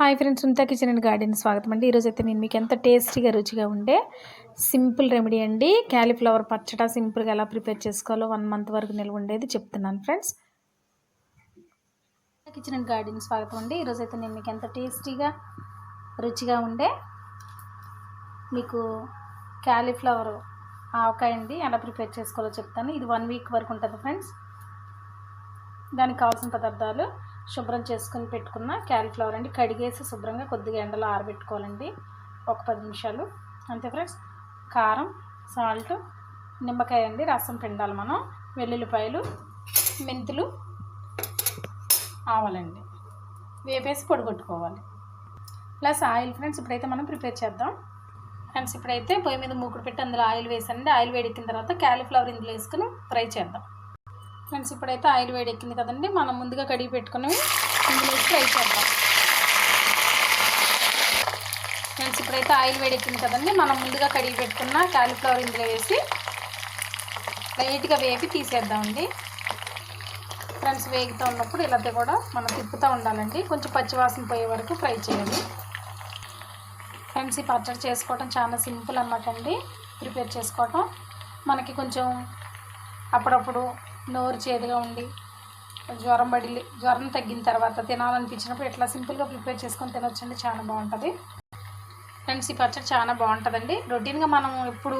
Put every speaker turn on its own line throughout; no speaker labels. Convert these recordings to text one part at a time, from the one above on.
Hi friends Sunitha kitchen and garden స్వాగతం అండి. ఈరోజు అయితే నేను మీకు ఎంత టేస్టీగా రుచిగా ఉండే సింపుల్ రెమెడీ అండి. క్యాలీఫ్లవర్ పచ్చట సింపుల్గా ఎలా ప్రిపేర్ చేసుకోవాలో వన్ మంత్ వరకు నిల్వ ఉండేది చెప్తున్నాను ఫ్రెండ్స్. కిచెన్ అండ్ గార్డెన్ స్వాగతం అండి. ఈరోజు అయితే నేను మీకు ఎంత టేస్టీగా రుచిగా ఉండే మీకు క్యాలీఫ్లవర్ ఆవకాయ అండి ఎలా ప్రిపేర్ చేసుకోవాలో చెప్తాను. ఇది వన్ వీక్ వరకు ఉంటుంది ఫ్రెండ్స్. దానికి కావాల్సిన పదార్థాలు శుభ్రం చేసుకుని పెట్టుకున్న క్యాలీఫ్లవర్ అండి. కడిగేసి శుభ్రంగా కొద్దిగా ఎండలో ఆరబెట్టుకోవాలండి. ఒక పది నిమిషాలు. అంతే ఫ్రెండ్స్. కారం సాల్ట్ నిమ్మకాయ అండి రసం పిండాలి మనం. వెల్లుల్లిపాయలు మెంతులు ఆవాలండి. వేపేసి పొడిగొట్టుకోవాలి ప్లస్ ఆయిల్ ఫ్రెండ్స్ ఇప్పుడైతే మనం ప్రిపేర్ చేద్దాం. ఫ్రెండ్స్ ఇప్పుడైతే పొయ్యి మీద మూకుడు పెట్టి అందులో ఆయిల్ వేసానండి. ఆయిల్ వేడెక్కిన తర్వాత క్యాలీఫ్లవర్ ఇందులో వేసుకుని ఫ్రై చేద్దాం. ఫ్రెండ్స్ ఇప్పుడైతే ఆయిల్ వేడెక్కింది కదండి. మనం ముందుగా కడిగి పెట్టుకున్నవి ఇందులో ఫ్రై చేద్దాం. ఫ్రెండ్స్ ఇప్పుడైతే ఆయిల్ వేడెక్కింది కదండి. మనం ముందుగా కడిగి పెట్టుకున్న కాలీఫ్లవర్ ఇందులో వేసి లైట్గా వేపి తీసేద్దామండి. ఫ్రెండ్స్ వేగుతూ ఉన్నప్పుడు ఇలాంటి కూడా మనం తిప్పుతూ ఉండాలండి. కొంచెం పచ్చివాసన పోయే వరకు ఫ్రై చేయాలి. ఫ్రెండ్స్ ఈ పచ్చడి చేసుకోవటం చాలా సింపుల్ అనమాట అండి. ప్రిపేర్ చేసుకోవటం. మనకి కొంచెం అప్పుడప్పుడు నోరు చేదుగా ఉండి జ్వరం పడి జ్వరం తగ్గిన తర్వాత తినాలనిపించినప్పుడు ఇట్లా సింపుల్గా ప్రిపేర్ చేసుకొని తినొచ్చండి చాలా బాగుంటుంది. ఫ్రెండ్స్ ఈ పచ్చడి చాలా బాగుంటుందండి. రొటీన్గా మనం ఎప్పుడు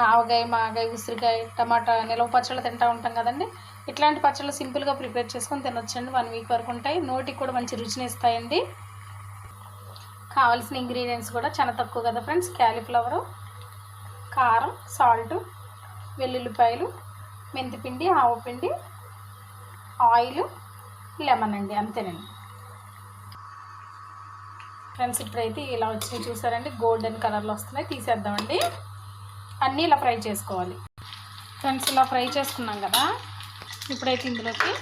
ఆవగాయ మాగాయ ఉసిరికాయ టమాటా నిలవ పచ్చళ్ళు తింటూ ఉంటాం కదండి. ఇట్లాంటి పచ్చళ్ళు సింపుల్గా ప్రిపేర్ చేసుకొని తినొచ్చండి. వన్ వీక్ వరకు ఉంటాయి. నోటికి కూడా మంచి రుచిని ఇస్తాయండి. కావాల్సిన ఇంగ్రీడియంట్స్ కూడా చాలా తక్కువ కదా ఫ్రెండ్స్. క్యాలీఫ్లవరు కారం సాల్ట్ వెల్లుల్లిపాయలు మెంతిపిండి ఆవపిండి ఆయిల్ లెమన్ అండి అంతేనండి. ఫ్రెండ్స్ ఇప్పుడైతే ఇలా వచ్చినాయి చూసారండి. గోల్డెన్ కలర్లో వస్తున్నాయి. తీసేద్దామండి. అన్నీ ఇలా ఫ్రై చేసుకోవాలి. ఫ్రెండ్స్ ఇలా ఫ్రై చేసుకున్నాం కదా. ఇప్పుడైతే ఇందులోకి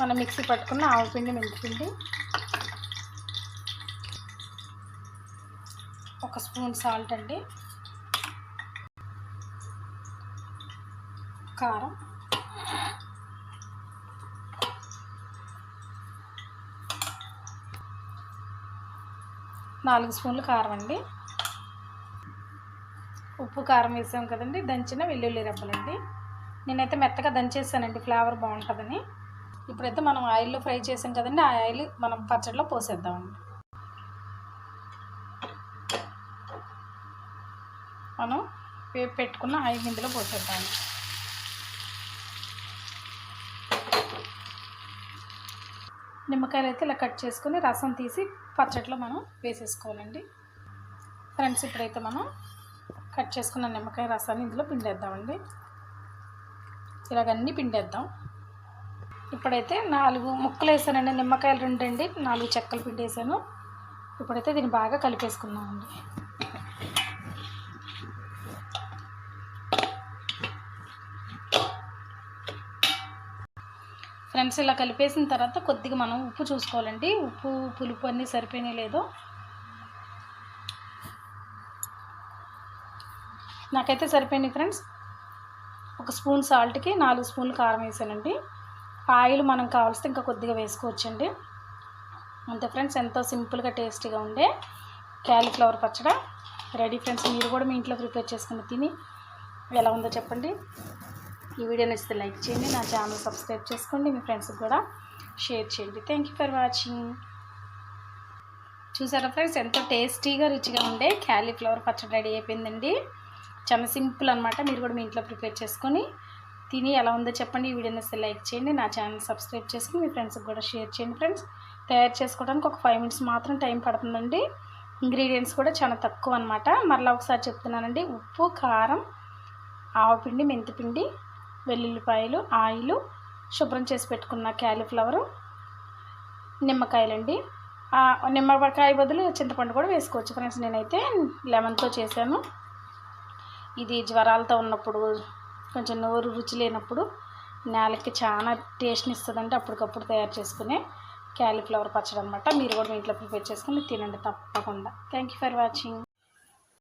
మనం మిక్సీ పట్టుకున్న ఆవపిండి మెంతిపిండి ఒక స్పూన్ సాల్ట్ అండి. కారం. నాలుగు స్పూన్లు కారం అండి. ఉప్పు కారం వేసాం కదండి. దంచిన వెల్లుల్లి రెబ్బలండి. నేనైతే మెత్తగా దంచేసానండి. ఫ్లేవర్ బాగుంటుందని. ఇప్పుడైతే మనం ఆయిల్లో ఫ్రై చేసాం కదండి. ఆ ఆయిల్ మనం పచ్చడిలో పోసేద్దామండి. మనం పెట్టుకున్న ఆయిల్ ఇందులో పోసేద్దాం. నిమ్మకాయలు అయితే ఇలా కట్ చేసుకొని రసం తీసి పచ్చట్లో మనం వేసేసుకోవాలండి. ఫ్రెండ్స్ ఇప్పుడైతే మనం కట్ చేసుకున్న నిమ్మకాయ రసాన్ని ఇందులో పిండేద్దామండి. ఇలాగన్నీ పిండేద్దాం. ఇప్పుడైతే నాలుగు ముక్కలు వేసానండి నిమ్మకాయలు రెండండి నాలుగు చెక్కలు పిండేసాను. ఇప్పుడైతే దీన్ని బాగా కలిపేసుకున్నామండి ఫ్రెండ్స్ ఇలా కలిపేసిన తర్వాత కొద్దిగా మనం ఉప్పు చూసుకోవాలండి. ఉప్పు పులుపు అన్నీ సరిపోయినాయి లేదో. నాకైతే సరిపోయినాయి ఫ్రెండ్స్. ఒక స్పూన్ సాల్ట్కి నాలుగు స్పూన్లు కారం వేసానండి. ఆయిల్ మనం కావాల్సి ఇంకా కొద్దిగా వేసుకోవచ్చండి. అంతే ఫ్రెండ్స్ ఎంతో సింపుల్గా టేస్టీగా ఉండే క్యాలీఫ్లవర్ పచ్చడ. రెడీ ఫ్రెండ్స్ మీరు కూడా మీ ఇంట్లో ప్రిపేర్ చేసుకుని తిని ఎలా ఉందో చెప్పండి. ఈ వీడియో నచ్చితే లైక్ చేయండి నా ఛానల్ సబ్స్క్రైబ్ చేసుకోండి మీ ఫ్రెండ్స్కి కూడా షేర్ చేయండి. థ్యాంక్ యూ ఫర్ వాచింగ్ చూసారా ఫ్రెండ్స్ ఎంతో టేస్టీగా రుచిగా ఉండే క్యాలీఫ్లవర్ పచ్చడి రెడీ అయిపోయిందండి. చాలా సింపుల్ అనమాట మీరు కూడా మీ ఇంట్లో ప్రిపేర్ చేసుకొని తిని ఎలా ఉందో చెప్పండి. ఈ వీడియో నచ్చితే లైక్ చేయండి నా ఛానల్ సబ్స్క్రైబ్ చేసుకుని మీ ఫ్రెండ్స్కి కూడా షేర్ చేయండి ఫ్రెండ్స్. తయారు చేసుకోవడానికి ఒక ఫైవ్ మినిట్స్ మాత్రం టైం పడుతుందండి. ఇంగ్రీడియంట్స్ కూడా చాలా తక్కువ అనమాట మరలా ఒకసారి చెప్తున్నానండి ఉప్పు కారం ఆవపిండి మెంతిపిండి వెల్లుల్లిపాయలు ఆయిల్ శుభ్రం చేసి పెట్టుకున్న క్యాలీఫ్లవరు నిమ్మకాయలండి. నిమ్మకాయ బదులు చింతపండు కూడా వేసుకోవచ్చు ఫ్రెండ్స్. నేనైతే లెమన్తో చేశాను. ఇది జ్వరాలతో ఉన్నప్పుడు కొంచెం నోరు రుచి లేనప్పుడు నేలకి చాలా టేస్ట్ని ఇస్తుందంటే అప్పటికప్పుడు తయారు చేసుకునే క్యాలీఫ్లవర్ పచ్చడి అనమాట మీరు కూడా మీ ఇంట్లో ప్రిపేర్ చేసుకుని తినండి తప్పకుండా. Thank you for watching